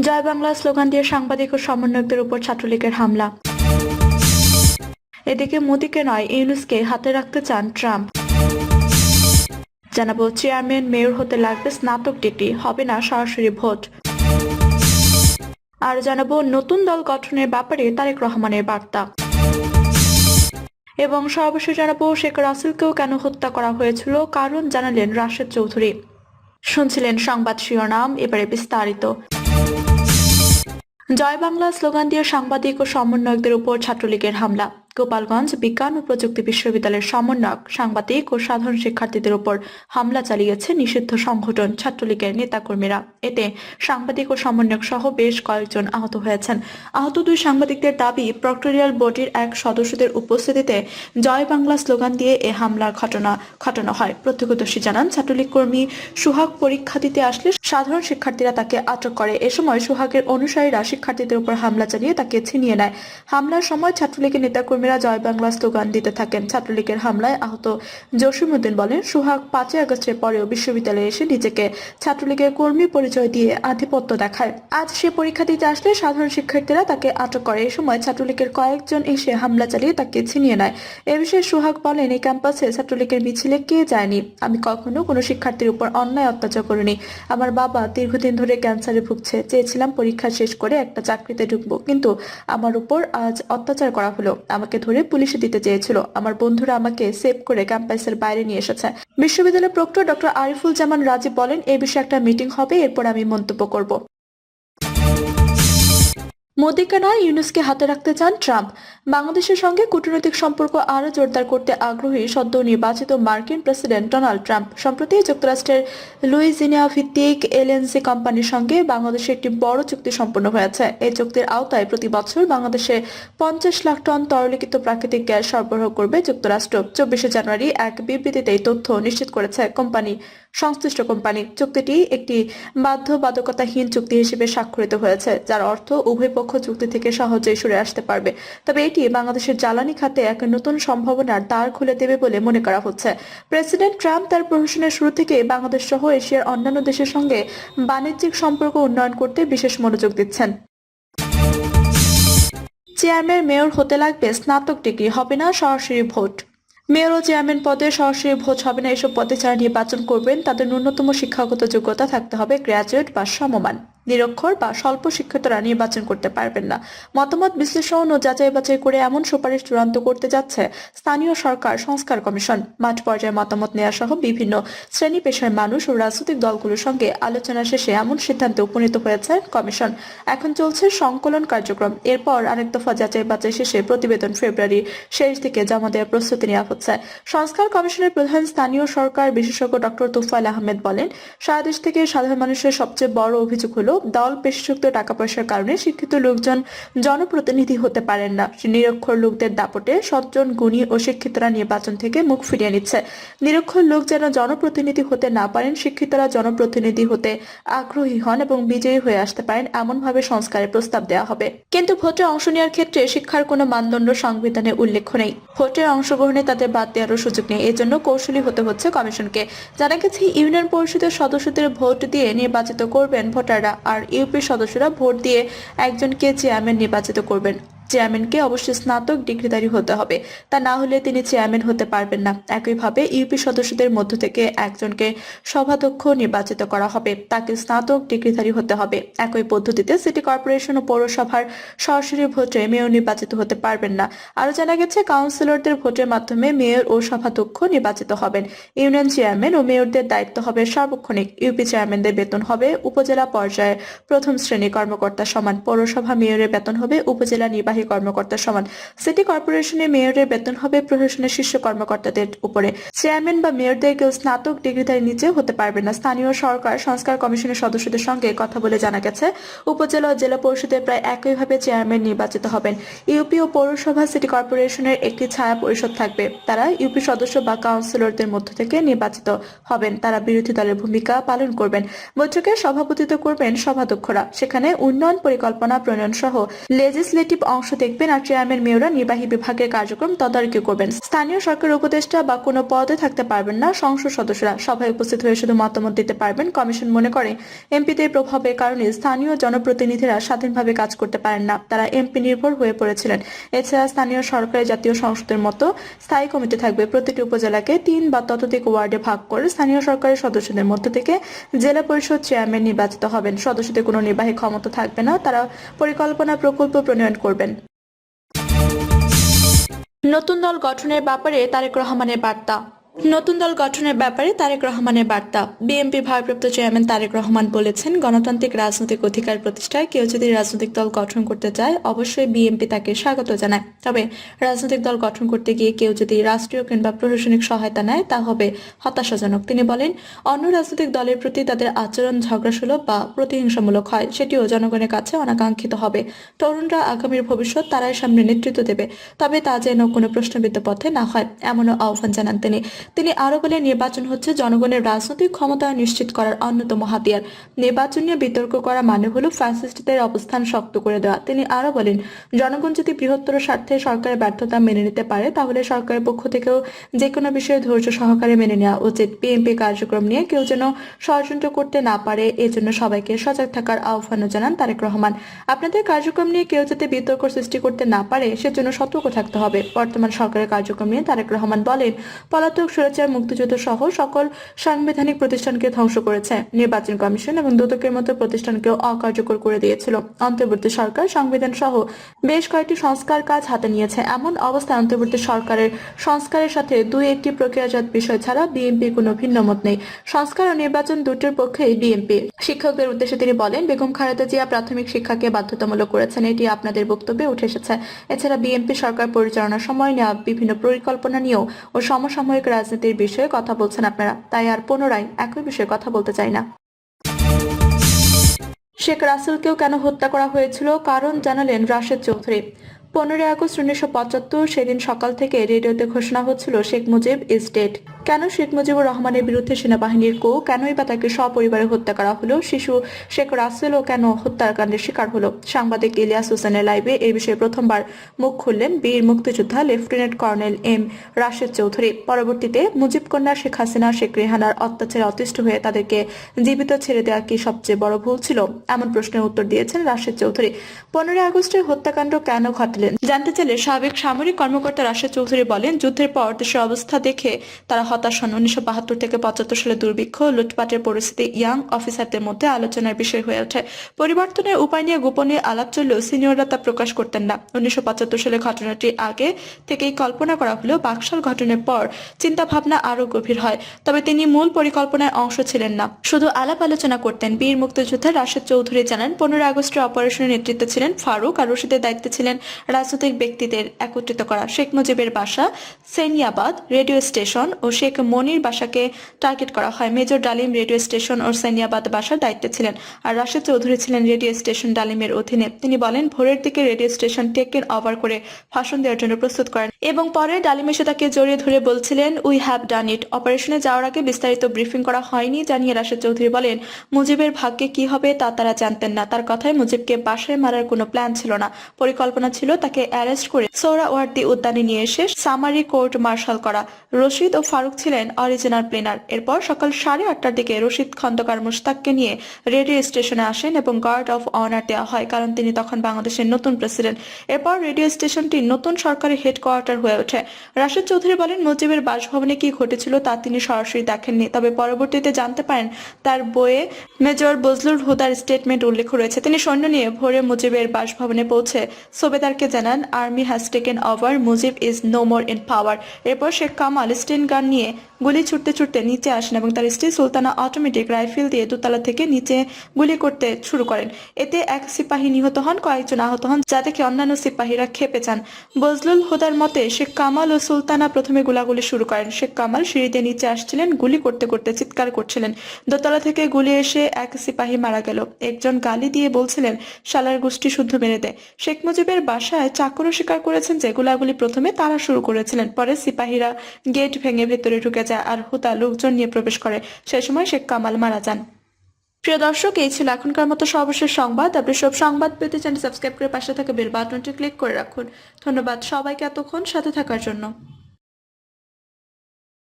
জয় Bangla slogan দিয়ে সাংবাদিক ও সমন্বয়কদের উপর ছাত্রলীগের হামলা। এদিকে মোদীকে নয়, ইউনুসকে হাতে রাখতে চান ট্রাম্প। জানাব, চেয়ারম্যান, মেয়র হতে লাগবে স্নাতক ডিগ্রি, হবে না সরাসরি ভোট। আর জানাব, নতুন দল গঠনের ব্যাপারে তারেক রহমানের বার্তা। এবং সর্বশেষ জানাব, শেখ রাসেলকেও কেন হত্যা করা হয়েছিল, কারণ জানালেন রাশেদ চৌধুরী। শুনছিলেন সংবাদ শিরোনাম, এবারে বিস্তারিত। জয় বাংলা স্লোগান দিয়ে সাংবাদিক ও সমন্বয়কদের উপর ছাত্রলীগের হামলা। গোপালগঞ্জ বিজ্ঞান ও প্রযুক্তি বিশ্ববিদ্যালয়ের সমন্বয়ক, সাংবাদিক ও সাধারণ শিক্ষার্থীদের উপর হামলা চালিয়েছে নিষিদ্ধ সংগঠন ছাত্রলীগের নেতাকর্মীরা। এতে সাংবাদিক ও সমন্বয়ক সহ বেশ কয়েকজন আহত হয়েছেন। আহত দুই সাংবাদিকদের দাবি, প্রক্টোরিয়াল বডির এক সদস্যদের উপস্থিতিতে জয় বাংলা স্লোগান দিয়ে এ হামলার ঘটনা, ঘটানো হয়। প্রত্যক্ষদর্শী জানান, ছাত্রলীগ কর্মী সুহাগ পরীক্ষা দিতে আসলে সাধারণ শিক্ষার্থীরা তাকে আটক করে। এ সময় সুহাগের অনুসারীরা শিক্ষার্থীদের উপর হামলা চালিয়ে তাকে ছিনিয়ে নেয়। হামলার সময় ছাত্রলীগের নেতাকর্মীরা জয় বাংলা স্লোগান দিতে থাকেন। ছাত্রলীগের হামলায় আহত জসিমুদ্দিন বলেন, সুহাগ পাঁচই আগস্টের পরেও বিশ্ববিদ্যালয়ে এসে নিজেকে ছাত্রলীগের কর্মী পরিচয় দিয়ে আধিপত্য দেখায়। আজ সে পরীক্ষা দিতে আসলে সাধারণ শিক্ষার্থীরা তাকে আটক করে। এই সময় ছাত্রলীগের কয়েকজন এসে হামলা চালিয়ে তাকে ছিনিয়ে নেয়। এ বিষয়ে সোহাগ বলেন, এই ক্যাম্পাসে ছাত্রলীগের মিছিলে কে যায়নি? আমি কখনো কোনো শিক্ষার্থীর উপর অন্যায় অত্যাচার করিনি। আমার বাবা দীর্ঘদিন ধরে ক্যান্সারে ভুগছে। চেয়েছিলাম পরীক্ষা শেষ করে একটা চাকরিতে ঢুকবো। কিন্তু আমার উপর আজ অত্যাচার করা হলো। আমাকে ধরে পুলিশে দিতে চেয়েছিল। আমার বন্ধুরা আমাকে সেভ করে ক্যাম্পাসের বাইরে নিয়ে এসেছে। বিশ্ববিদ্যালয়ের প্রক্টর ডক্টর আরিফুল জামান রাজীব বলেন, এ বিষয়ে একটা মিটিং হবে, এরপর আমি মন্তব্য করব। মোদীকে নয়, ইউনুসকে হাতে রাখতে চান ট্রাম্প। বাংলাদেশের সঙ্গে কূটনৈতিক সম্পর্ক আরও জোরদার করতে আগ্রহী সদ্য নির্বাচিত মার্কিন প্রেসিডেন্ট ডোনাল্ড ট্রাম্প। সম্প্রতি যুক্তরাষ্ট্রের লুইজিনিয়া ভিত্তিক এলএনসি কোম্পানির সঙ্গে বাংলাদেশে একটি বড় চুক্তি সম্পন্ন হয়েছে। এই চুক্তির আওতায় প্রতি বছর বাংলাদেশে পঞ্চাশ লাখ টন তরলীকৃত প্রাকৃতিক গ্যাস সরবরাহ করবে যুক্তরাষ্ট্র। চব্বিশে জানুয়ারি এক বিবৃতিতে এই তথ্য নিশ্চিত করেছে কোম্পানি। সংশ্লিষ্ট কোম্পানি চুক্তিটি একটি বাধ্যবাধকতাহীন চুক্তি হিসেবে স্বাক্ষরিত হয়েছে, যার অর্থ উভয় পক্ষ চুক্তি থেকে সহজেই সরে আসতে পারবে। তবে এটি বাংলাদেশের জ্বালানি খাতে এক নতুন সম্ভাবনার দ্বার খুলে দেবে বলে মনে করা হচ্ছে। প্রেসিডেন্ট ট্রাম্প তার প্রশাসনের শুরু থেকে বাংলাদেশ সহ এশিয়ার অন্যান্য দেশের সঙ্গে বাণিজ্যিক সম্পর্ক উন্নয়ন করতে বিশেষ মনোযোগ দিচ্ছেন। চেয়ারম্যান মেয়র হতে লাগবে স্নাতক ডিগ্রি, হবে না সরাসরি ভোট? মেয়র ও চেয়ারম্যান পদে সরাসরি ভোজ হবে না, এসব পদে যারা নির্বাচন করবেন, তাদের ন্যূনতম শিক্ষাগত যোগ্যতা থাকতে হবে, গ্র্যাজুয়েট বা সমমান। নিরক্ষর বা স্বল্প শিক্ষিতরা নির্বাচন করতে পারবেন না। মতামত বিশ্লেষণ ও যাচাই বাছাই করে এমন সুপারিশ চূড়ান্ত করতে যাচ্ছে স্থানীয় সরকার সংস্কার কমিশন। মাঠ পর্যায়ে মতামত নেওয়া সহ বিভিন্ন শ্রেণি পেশার মানুষ ও রাজনৈতিক দলগুলোর সঙ্গে আলোচনা শেষে এমন সিদ্ধান্তে উপনীত হয়েছে কমিশন। এখন চলছে সংকলন কার্যক্রম। এরপর আরেক দফা যাচাই বাছাই শেষে প্রতিবেদন ফেব্রুয়ারির শেষ দিকে জমা দেওয়ার প্রস্তুতি নেওয়া হচ্ছে। সংস্কার কমিশনের প্রধান স্থানীয় সরকার বিশেষজ্ঞ ডক্টর তোফায়েল আহমেদ বলেন, সারা দেশ থেকে সাধারণ মানুষের সবচেয়ে বড় অভিযোগ হলো দল পেশযুক্ত টাকা পয়সার কারণে শিক্ষিত লোকজন জনপ্রতিনিধি হতে পারেন না। নিরক্ষর লোকদের দাপটে সজ্জন, গুণী ও শিক্ষিতরা নির্বাচন থেকে মুখ ফিরিয়ে নিচ্ছে। নিরক্ষর লোক যেন জনপ্রতিনিধি হতে না পারেন, শিক্ষিতরা জনপ্রতিনিধি হতে আগ্রহী হন এবং বিজয়ী হয়ে আসতে পারেন এমনভাবে সংস্কারের প্রস্তাব দেওয়া হবে। কিন্তু ভোটে অংশ নেওয়ার ক্ষেত্রে শিক্ষার কোনো মানদণ্ড সংবিধানে উল্লেখ নেই। ভোটের অংশগ্রহণে তাদের বাদ দেওয়ারও সুযোগ নেই। এজন্য কৌশলী হতে হচ্ছে কমিশনকে। জানা গেছে, ইউনিয়ন পরিষদের সদস্যদের ভোট দিয়ে নির্বাচিত করবেন ভোটাররা। আর ইউপি সদস্যরা ভোট দিয়ে একজনকে চেয়ারম্যান নির্বাচিত করবেন। চেয়ারম্যানকে অবশ্যই স্নাতক ডিগ্রিধারী হতে হবে। তা না হলে তিনি চেয়ারম্যান হতে পারবেন না। একইভাবে ইউপি সদস্যদের মধ্য থেকে একজনকে সভাধ্যক্ষ নির্বাচিত করা হবে। তাকে স্নাতক ডিগ্রিধারী হতে হবে। একই পদ্ধতিতে সিটি কর্পোরেশন ও পৌরসভার সরাসরি ভোটে মেয়র নির্বাচিত হতে পারবেন না। আরও জানা গেছে, কাউন্সিলরদের ভোটের মাধ্যমে মেয়র ও সভাধ্যক্ষ নির্বাচিত হবেন। ইউনিয়ন চেয়ারম্যান ও মেয়রদের দায়িত্ব হবে সার্বক্ষণিক। ইউপি চেয়ারম্যানদের বেতন হবে উপজেলা পর্যায়ে প্রথম শ্রেণি কর্মকর্তা সমান। পৌরসভা মেয়রের বেতন হবে উপজেলা নির্বাহী কর্মকর্তা সমান। সিটি কর্পোরেশনের মেয়রের বেতন হবে প্রশাসনের শীর্ষ কর্মকর্তাদের উপরে। চেয়ারম্যান বা মেয়রদের কেউ স্নাতক ডিগ্রিধারী নিচে হতে পারবে না। স্থানীয় সরকার, সংস্কার কমিশনের সদস্যদের সঙ্গে কথা বলে জানা গেছে, উপজেলা ও জেলা পরিষদে প্রায় একইভাবে চেয়ারম্যান নির্বাচিত হবেন। ইউপি ও পৌরসভা সিটি কর্পোরেশনের একটি ছায়া পরিষদ থাকবে। তারা ইউপি সদস্য বা কাউন্সিলরদের মধ্য থেকে নির্বাচিত হবেন। তারা বিরোধী দলের ভূমিকা পালন করবেন। বৈঠকে সভাপতিত্ব করবেন সভাধ্যক্ষরা। সেখানে উন্নয়ন পরিকল্পনা প্রণয়ন সহ লেজিসলেটিভ অংশ অংশ দেখবেন আর চেয়ারম্যান মেয়ররা নির্বাহী বিভাগের কার্যক্রম তদারকি করবেন। স্থানীয় সরকার উপদেষ্টা বা কোনো পদে থাকতে পারবেন না সংসদ সদস্যরা। সভায় উপস্থিত হয়ে শুধু মতামত দিতে পারবেন, কমিশন মনে করে এমপিদের প্রভাবের কারণে স্থানীয় জনপ্রতিনিধিরা স্বাধীনভাবে কাজ করতে পারেন না। তারা এমপি নির্ভর হয়ে পড়েছিলেন। এছাড়া স্থানীয় সরকারের জাতীয় সংসদের মতো স্থায়ী কমিটি থাকবে। প্রতিটি উপজেলাকে তিন বা ততোধিক ওয়ার্ডে ভাগ করে স্থানীয় সরকারের সদস্যদের মধ্য থেকে জেলা পরিষদ চেয়ারম্যান নির্বাচিত হবেন। সদস্যদের কোনো নির্বাহী ক্ষমতা থাকবে না। তারা পরিকল্পনা, প্রকল্প প্রণয়ন করবেন। নতুন দল গঠনের ব্যাপারে তারেক রহমানের বার্তা। নতুন দল গঠনের ব্যাপারে তারেক রহমানের বার্তা। বিএনপি ভারপ্রাপ্ত চেয়ারম্যান তারেক রহমান বলেছেন, গণতান্ত্রিক রাজনৈতিক অধিকার প্রতিষ্ঠায় কেউ যদি রাজনৈতিক দল গঠন করতে চায়, অবশ্যই বিএনপি তাকে স্বাগত জানায়। তবে রাজনৈতিক দল গঠন করতে গিয়ে কেউ যদি রাষ্ট্রীয় কিংবা প্রশাসনিক সহায়তা নেয়, তা হবে হতাশাজনক। তিনি বলেন, অন্য রাজনৈতিক দলের প্রতি তাদের আচরণ ঝগড়াসুলভ বা প্রতিহিংসামূলক হয়, সেটিও জনগণের কাছে অনাকাঙ্ক্ষিত হবে। তরুণরা আগামীর ভবিষ্যৎ তারাই সামনে নেতৃত্ব দেবে, তবে তা যেন কোনো প্রশ্নবিদ্ধ পথে না হয়, এমনও আহ্বান জানান তিনি। তিনি আরও বলে নির্বাচন হচ্ছে জনগণের রাজনৈতিক ক্ষমতা নিশ্চিত করার অন্যতম হাতিয়ার। নির্বাচন নিয়ে বিতর্ক করা মানে হলো ফ্যাসিস্টদের অবস্থান শক্ত করে দেওয়া। তিনি আরও বলেন, জনগণ যদি বৃহত্তর স্বার্থে সরকারের ব্যর্থতা মেনে নিতে পারে, তাহলে সরকারের পক্ষ থেকেও যে কোনো বিষয়ে ধৈর্য সহকারে মেনে নেওয়া উচিত। বিএনপি কার্যক্রম নিয়ে কেউ যেন ষড়যন্ত্র করতে না পারে, এজন্য সবাইকে সজাগ থাকার আহ্বানও জানান তারেক রহমান। আপনাদের কার্যক্রম নিয়ে কেউ যাতে বিতর্ক সৃষ্টি করতে না পারে, সেজন্য সতর্ক থাকতে হবে। বর্তমান সরকারের কার্যক্রম নিয়ে তারেক রহমান বলেন, পলাতক সুরচার মুক্তিযুদ্ধ সহ সকল সাংবিধানিক প্রতিষ্ঠানকে ধ্বংস করেছে। নির্বাচন কমিশন এবং দুদকের মতো প্রতিষ্ঠানকেও অকার্যকর করে দিয়েছিল। অন্তর্বর্তী সরকার, সংবিধান সহ বেশ কয়েকটি সংস্কার কাজ হাতে নিয়েছে। এমন অবস্থায় অন্তর্বর্তী সরকারের সংস্কারের সাথে দুই একটি প্রক্রিয়াজাত বিষয় ছাড়া বিএনপি কোনো ভিন্ন মত নেই। সংস্কার ও নির্বাচন দুটির পক্ষেই বিএনপি। শিক্ষকদের উদ্দেশ্যে তিনি বলেন, বেগম খালেদা জিয়া প্রাথমিক শিক্ষাকে বাধ্যতামূলক করেছেন। এটি আপনাদের বক্তব্যে উঠে এসেছে। এছাড়া বিএনপি সরকার পরিচালনার সময় নেওয়া বিভিন্ন পরিকল্পনা নিয়েও ও সমসাময়িক রাজনীতির বিষয়ে কথা বলছেন আপনারা। তাই আর পুনরায় একই বিষয়ে কথা বলতে চাই না। শেখ রাসেলকেও কেন হত্যা করা হয়েছিল? কারণ জানালেন রাশেদ চৌধুরী। পনেরোই আগস্ট উনিশশো পঁচাত্তর, সেদিন সকাল থেকে রেডিওতে ঘোষণা হচ্ছিল শেখ মুজিব ইজ ডেড। কেন শেখ মুজিবুর রহমানের বিরুদ্ধে সেনাবাহিনীর কো? কেনই বা তাকে সপরিবারে হত্যা করা হলো? শিশু শেখ রাসেলও কেন হত্যাকাণ্ডের শিকার হলো? সাংবাদিক ইলিয়াস হোসেনের লাইভে এই বিষয়ে প্রথমবার মুখ খুললেন বীর মুক্তিযোদ্ধা lieutenant colonel M. Rashed Chowdhury. পরবর্তীতে মুজিব কন্যা শেখ হাসিনা, শেখ রেহানার অত্যাচারে অতিষ্ঠ হয়ে তাদেরকে জীবিত ছেড়ে দেওয়া কি সবচেয়ে বড় ভুল ছিল? এমন প্রশ্নের উত্তর দিয়েছেন রাশেদ চৌধুরী। পনেরোই আগস্টের হত্যাকাণ্ড কেন ঘটলেন? জানতে চাইলে সাবেক সামরিক কর্মকর্তা রাশেদ চৌধুরী বলেন, যুদ্ধের পর দেশের অবস্থা দেখে তারা হতাশ হন। উনিশশো বাহাত্তর থেকে পঁচাত্তর সালে দুর্ভিক্ষ, লুটপাটের পরিস্থিতি, ইয়াং অফিসারদের মধ্যে আলোচনার বিষয় হয়ে ওঠে। পরিবর্তনের উপায় নিয়ে গোপনে আলাপ চললেও সিনিয়ররা তা প্রকাশ করতেন না। উনিশশো পঁচাত্তর সালে ঘটনাটি আগে থেকেই কল্পনা করা হলেও বাকশাল ঘটনার পর চিন্তা ভাবনা আরও গভীর হয়। তবে তিনি মূল পরিকল্পনার অংশ ছিলেন না। শুধু আলাপ আলোচনা করতেন। বীর মুক্তিযোদ্ধা রাশেদ চৌধুরী জানান পনেরো আগস্টের অপারেশনের নেতৃত্বে ছিলেন ফারুক আর রশিদের দায়িত্বে ছিলেন রাজনৈতিক ব্যক্তিদের একত্রিত করা। শেখ মুজিবের বাসা সেনিয়াবাদ, রেডিও স্টেশন ও শেখ মনির বাসাকে টার্গেট করা হয়। মেজর ডালিম রেডিও স্টেশন ও সেনিয়াবাদ বাসার দায়িত্বে ছিলেন আর রাশেদ চৌধুরী ছিলেন রেডিও স্টেশন ডালিমের অধীনে। তিনি বলেন, ভোরের দিকে রেডিও স্টেশন টেকেন ওভার করে ভাষণ দেওয়ার জন্য প্রস্তুত করেন এবং পরে ডালিম এসে তাকে জড়িয়ে ধরে বলছিলেন, উই হ্যাভ ডান ইট। অপারেশনে যাওয়ার আগে বিস্তারিত ব্রিফিং করা হয়নি, জানিয়ে রাশেদ চৌধুরী বলেন, মুজিবের ভাগ্যে কি হবে তা তারা জানতেন না। তার কথায় মুজিবকে বাসায় মারার কোনো প্ল্যান ছিল না। পরিকল্পনা ছিল তাকে অ্যারেস্ট করে সোহরাওয়ার্দী উদ্যানে নিয়ে এসে সামারি কোর্ট মার্শাল করা। রশিদ ও ফারুক ছিলেন অরিজিনাল প্লেনার এরপর সকাল সাড়ে আটটার দিকে রশিদ খন্দকার মুশতাককে নিয়ে রেডিও স্টেশনে আসেন এবং গার্ড অফ অনার দেওয়া হয়, কারণ তিনি তখন বাংলাদেশের নতুন প্রেসিডেন্ট এরপর রেডিও স্টেশনটি নতুন সরকারি হেডকোয়ার্টার হয়ে ওঠে। রাশেদ চৌধুরী বলেন, মুজিবের বাসভবনে কি ঘটেছিল তা তিনি সরাসরি দেখেননি, তবে পরবর্তীতে জানতে পারেন তার বইয়ে মেজর বজলুর হুদার স্টেটমেন্ট উল্লেখ রয়েছে। তিনি সৈন্য নিয়ে ভোরে মুজিবের বাসভবনে পৌঁছে সোবেদারকে জানান army has taken over Mujib is no more in power এরপর শেখ কামাল, স্টেন গান নিয়ে গুলি ছুটতে ছুটতে নিচে আসেন এবং তার স্ত্রী সুলতানা অটোমেটিক রাইফেল দিয়ে দোতলা থেকে নিচে গুলি করতে শুরু করেন। এতে এক সিপাহী নিহত হন, কয়েকজন আহত হন, যা দেখে অন্যান্য সিপাহীরা খেপে যান। বজলুল হুদার মতে, শেখ কামাল ও সুলতানা প্রথমে গোলাগুলি শুরু করেন। শেখ কামাল সিঁড়ি দিয়ে নিচে আসছিলেন, গুলি করতে করতে চিৎকার করছিলেন। দোতলা থেকে গুলি এসে এক সিপাহী মারা গেল। একজন গালি দিয়ে বলছিলেন, শালার গোষ্ঠী শুদ্ধ মেরে দেয় শেখ মুজিবের বাসায় চাকরও স্বীকার করেছেন যে, গোলাগুলি প্রথমে তারা শুরু করেছিলেন, পরে সিপাহীরা গেট ভেঙে ভেতরে ঢুকে যায় আর হুতা লোকজন নিয়ে প্রবেশ করে। সে সময় শেখ কামাল মারা যান। প্রিয় দর্শক, এই ছিল এখনকার মতো সর্বশেষ সংবাদ। আপনি সব সংবাদ পেতে চ্যানেল সাবস্ক্রাইব করে পাশে থাকা বেল বাটনটি ক্লিক করে রাখুন। ধন্যবাদ সবাইকে এতক্ষণ সাথে থাকার জন্য।